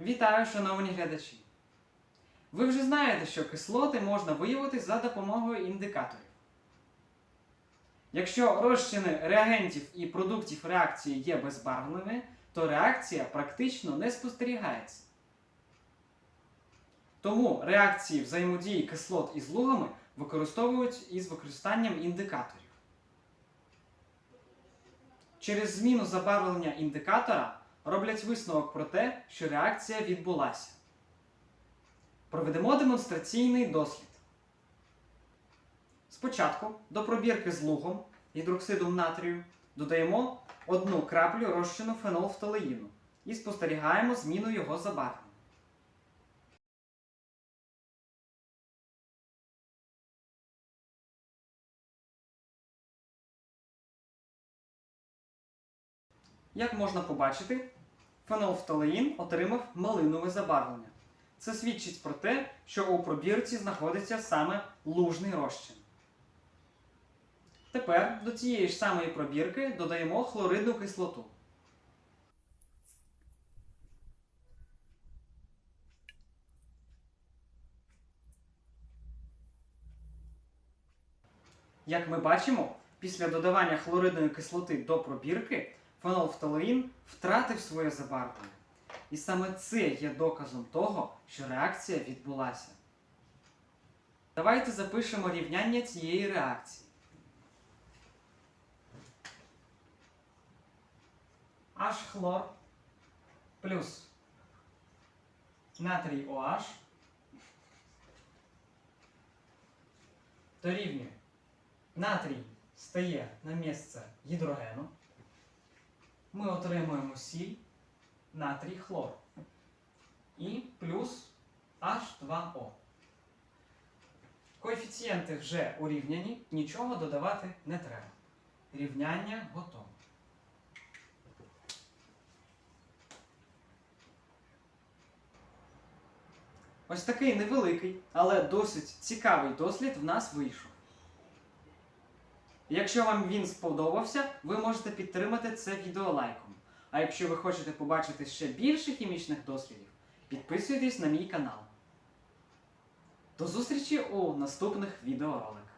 Вітаю, шановні глядачі! Ви вже знаєте, що кислоти можна виявити за допомогою індикаторів. Якщо розчини реагентів і продуктів реакції є безбарвними, то реакція практично не спостерігається. Тому реакції взаємодії кислот із лугами використовують із використанням індикаторів. Через зміну забарвлення індикатора роблять висновок про те, що реакція відбулася. Проведемо демонстраційний дослід. Спочатку до пробірки з лугом гідроксидом натрію додаємо одну краплю розчину фенолфталеїну і спостерігаємо зміну його забарвлення. Як можна побачити, фенолфталеїн отримав малинове забарвлення. Це свідчить про те, що у пробірці знаходиться саме лужний розчин. Тепер до цієї ж самої пробірки додаємо хлоридну кислоту. Як ми бачимо, після додавання хлоридної кислоти до пробірки фенолфталеїн втратив своє забарвлення. І саме це є доказом того, що реакція відбулася. Давайте запишемо рівняння цієї реакції. H хлор плюс натрій OH дорівнює натрій стає на місце гідрогену. Ми отримуємо сіль натрій хлор і плюс H2O. Коефіцієнти вже урівняні, нічого додавати не треба. Рівняння готове. Ось такий невеликий, але досить цікавий дослід в нас вийшов. Якщо вам він сподобався, ви можете підтримати це відео лайком. А якщо ви хочете побачити ще більше хімічних дослідів, підписуйтесь на мій канал. До зустрічі у наступних відеороликах.